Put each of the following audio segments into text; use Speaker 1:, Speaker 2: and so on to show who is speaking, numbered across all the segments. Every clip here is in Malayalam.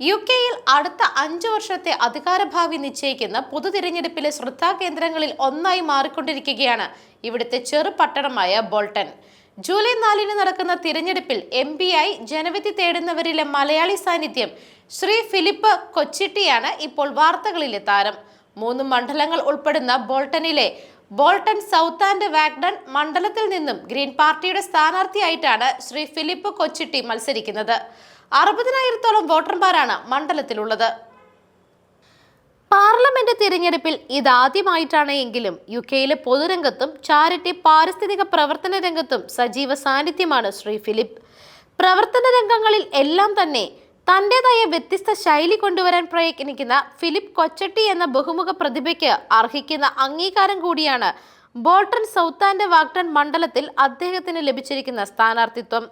Speaker 1: യു കെയിൽ അടുത്ത അഞ്ചു വർഷത്തെ അധികാരഭാവി നിശ്ചയിക്കുന്ന പൊതു തിരഞ്ഞെടുപ്പിലെ ശ്രദ്ധാകേന്ദ്രങ്ങളിൽ ഒന്നായി മാറിക്കൊണ്ടിരിക്കുകയാണ് ഇവിടുത്തെ ചെറു പട്ടണമായ ബോൾട്ടൺ ജൂലൈ നാലിന് നടക്കുന്ന തിരഞ്ഞെടുപ്പിൽ എം പി ആയി ജനവിധി തേടുന്നവരിലെ മലയാളി സാന്നിധ്യം ശ്രീ ഫിലിപ്പ് കൊച്ചിട്ടിയാണ് ഇപ്പോൾ വാർത്തകളിലെ താരം. മൂന്ന് മണ്ഡലങ്ങൾ ഉൾപ്പെടുന്ന ബോൾട്ടണിലെ ബോൾട്ടൺ സൗത്ത് ആൻഡ് വാഗ്ഡൺ മണ്ഡലത്തിൽ നിന്നും ഗ്രീൻ പാർട്ടിയുടെ സ്ഥാനാർത്ഥിയായിട്ടാണ് ശ്രീ ഫിലിപ്പ് കൊച്ചിട്ടി മത്സരിക്കുന്നത്. അറുപതിനായിരത്തോളം വോട്ടർമാരാണ് മണ്ഡലത്തിലുള്ളത്. പാർലമെന്റ് തിരഞ്ഞെടുപ്പിൽ ഇതാദ്യമായിട്ടാണ് എങ്കിലും യു കെയിലെ പൊതുരംഗത്തും ചാരിറ്റി പാരിസ്ഥിതിക പ്രവർത്തന രംഗത്തും സജീവ സാന്നിധ്യമാണ് ശ്രീ ഫിലിപ്പ്. പ്രവർത്തന രംഗങ്ങളിൽ എല്ലാം തന്നെ തന്റെതായ വ്യത്യസ്ത ശൈലി കൊണ്ടുവരാൻ പ്രയത്നിക്കുന്ന ഫിലിപ്പ് കൊച്ചട്ടി എന്ന ബഹുമുഖ പ്രതിഭയ്ക്ക് അർഹിക്കുന്ന അംഗീകാരം കൂടിയാണ് ബോൾട്ടൺ സൗത്ത് വാക്ടൺ മണ്ഡലത്തിൽ അദ്ദേഹത്തിന് ലഭിച്ചിരിക്കുന്ന സ്ഥാനാർത്ഥിത്വം.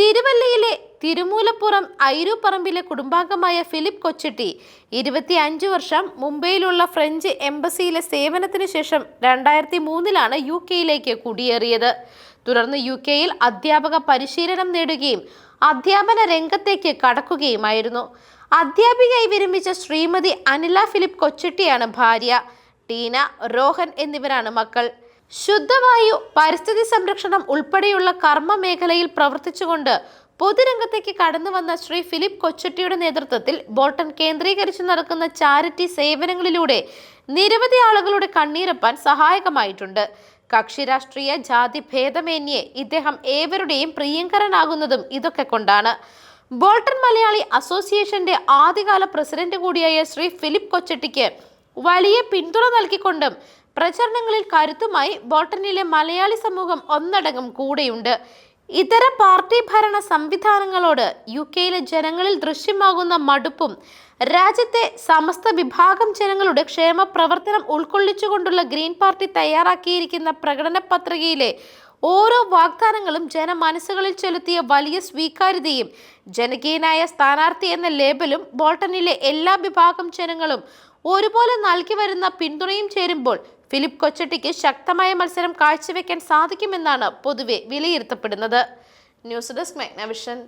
Speaker 1: തിരുവല്ലയിലെ തിരുമൂലപ്പുറം ഐരൂപ്പറമ്പിലെ കുടുംബാംഗമായ ഫിലിപ്പ് കൊച്ചിട്ടി ഇരുപത്തി അഞ്ച് വർഷം മുംബൈയിലുള്ള ഫ്രഞ്ച് എംബസിയിലെ സേവനത്തിന് ശേഷം രണ്ടായിരത്തി മൂന്നിലാണ് യു കെയിലേക്ക് കുടിയേറിയത്. തുടർന്ന് യു കെയിൽ അധ്യാപക പരിശീലനം നേടുകയും അധ്യാപന രംഗത്തേക്ക് കടക്കുകയുമായിരുന്നു. അധ്യാപികയായി വിരമിച്ച ശ്രീമതി അനില ഫിലിപ്പ് കൊച്ചിട്ടിയാണ് ഭാര്യ. ടീന രോഹൻ എന്നിവരാണ് മക്കൾ. ശുദ്ധവായു പരിസ്ഥിതി സംരക്ഷണം ഉൾപ്പെടെയുള്ള കർമ്മ മേഖലയിൽ പ്രവർത്തിച്ചുകൊണ്ട് പൊതുരംഗത്തേക്ക് കടന്നു വന്ന ശ്രീ ഫിലിപ്പ് കൊച്ചട്ടിയുടെ നേതൃത്വത്തിൽ ബോട്ടൺ കേന്ദ്രീകരിച്ച് നടക്കുന്ന ചാരിറ്റി സേവനങ്ങളിലൂടെ നിരവധി ആളുകളുടെ കണ്ണീരപ്പാൻ സഹായകമായിട്ടുണ്ട്. കക്ഷി രാഷ്ട്രീയ ജാതി ഭേദമേന്യെ ഇദ്ദേഹം ഏവരുടെയും പ്രിയങ്കരനാകുന്നതും ഇതൊക്കെ കൊണ്ടാണ്. ബോൾട്ടൺ മലയാളി അസോസിയേഷന്റെ ആദ്യകാല പ്രസിഡന്റ് കൂടിയായ ശ്രീ ഫിലിപ്പ് കൊച്ചട്ടിക്ക് വലിയ പിന്തുണ നൽകിക്കൊണ്ടും പ്രചരണങ്ങളിൽ കരുത്തുമായി ബോട്ടണിലെ മലയാളി സമൂഹം ഒന്നടങ്കം കൂടെയുണ്ട്. ഇതര പാർട്ടി ഭരണ സംവിധാനങ്ങളോട് യു കെയിലെ ജനങ്ങളിൽ ദൃശ്യമാകുന്ന മടുപ്പും രാജ്യത്തെ സമസ്ത വിഭാഗം ജനങ്ങളുടെ ക്ഷേമ പ്രവർത്തനം ഉൾക്കൊള്ളിച്ചുകൊണ്ടുള്ള ഗ്രീൻ പാർട്ടി തയ്യാറാക്കിയിരിക്കുന്ന പ്രകടന പത്രികയിലെ ഓരോ വാഗ്ദാനങ്ങളും ജനമനസ്സുകളിൽ ചെലുത്തിയ വലിയ സ്വീകാര്യതയും ജനകീയനായ സ്ഥാനാർത്ഥി എന്ന ലേബലും ബോൾട്ടണിലെ എല്ലാ വിഭാഗം ജനങ്ങളും ഒരുപോലെ നൽകി വരുന്ന പിന്തുണയും ചേരുമ്പോൾ ഫിലിപ്പ് കൊച്ചട്ടിക്ക് ശക്തമായ മത്സരം കാഴ്ചവെക്കാൻ സാധിക്കുമെന്നാണ് പൊതുവെ വിലയിരുത്തപ്പെടുന്നത്. News desk മെഗ്നവിഷൻ.